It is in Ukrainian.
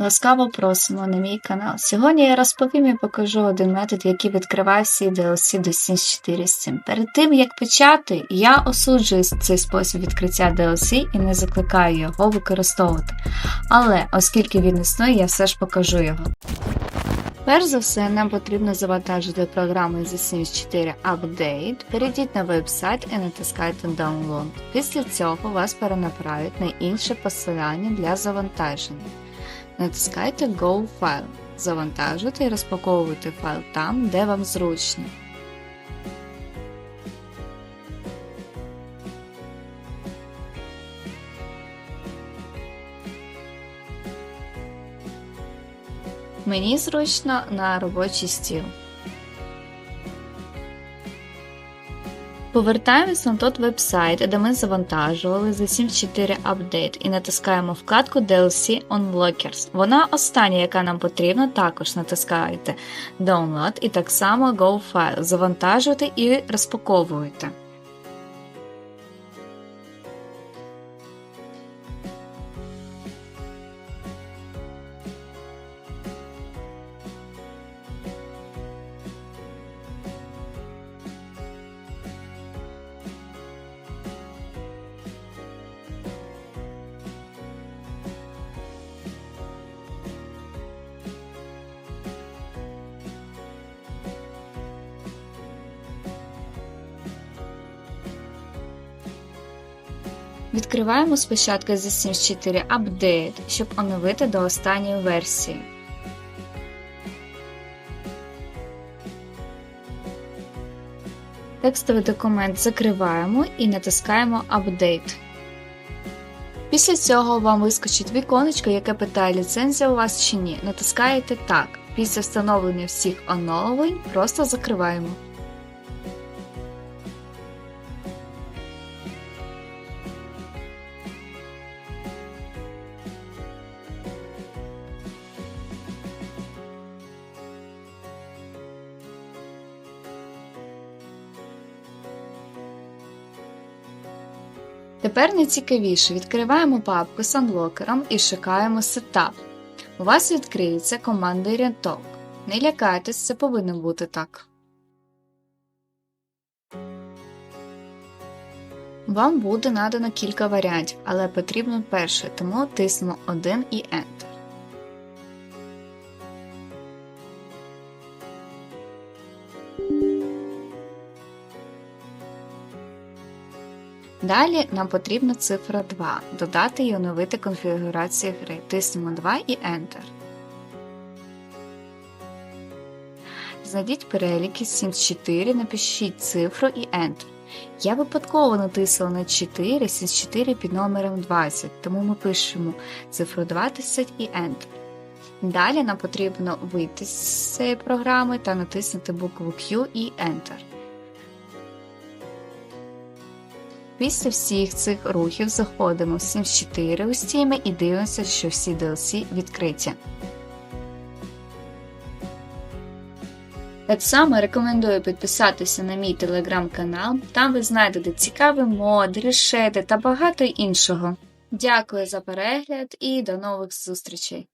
Ласкаво просимо на мій канал. Сьогодні я розповім і покажу один метод, який відкриває всі DLC до Sims 4 Steam. Перед тим як почати, я осуджую цей спосіб відкриття DLC і не закликаю його використовувати. Але оскільки він існує, я все ж покажу його. Перш за все, нам потрібно завантажити програму The Sims 4 Update. Перейдіть на веб-сайт і натискайте Download. Після цього вас перенаправить на інше посилання для завантаження. Натискайте Go File. Завантажуйте і розпаковуйте файл там, де вам зручно. Мені зручно на робочий стіл. Повертаємось на тот веб-сайт, де ми завантажували за 7.4 Update і натискаємо вкладку DLC Unlockers. Вона остання, яка нам потрібна, також натискаєте Download і так само Go File. Завантажуйте і розпаковуєте. Відкриваємо спочатку The Sims 4 Update, щоб оновити до останньої версії. Текстовий документ закриваємо і натискаємо Update. Після цього вам вискочить віконечко, яке питає ліцензія у вас чи ні. Натискаєте Так. Після встановлення всіх оновлень просто закриваємо. Тепер найцікавіше відкриваємо папку з анлокером і шукаємо Setup. У вас відкриється команда рядок. Не лякайтесь, це повинно бути так. Вам буде надано кілька варіантів, але потрібно перший, тому тиснемо 1 і Enter. Далі нам потрібна цифра 2. Додати і оновити конфігурацію гри. Тиснемо 2 і Enter. Знайдіть переліки Sims 4, напишіть цифру і Enter. Я випадково натисла на 4 Sims 4 під номером 20, тому ми пишемо цифру 20 і Enter. Далі нам потрібно вийти з цієї програми та натиснути букву Q і Enter. Після всіх цих рухів заходимо в Sims 4 у Steam і дивимося, що всі DLC відкриті. Так само рекомендую підписатися на мій телеграм-канал, там ви знайдете цікаві моди, рішети та багато іншого. Дякую за перегляд і до нових зустрічей!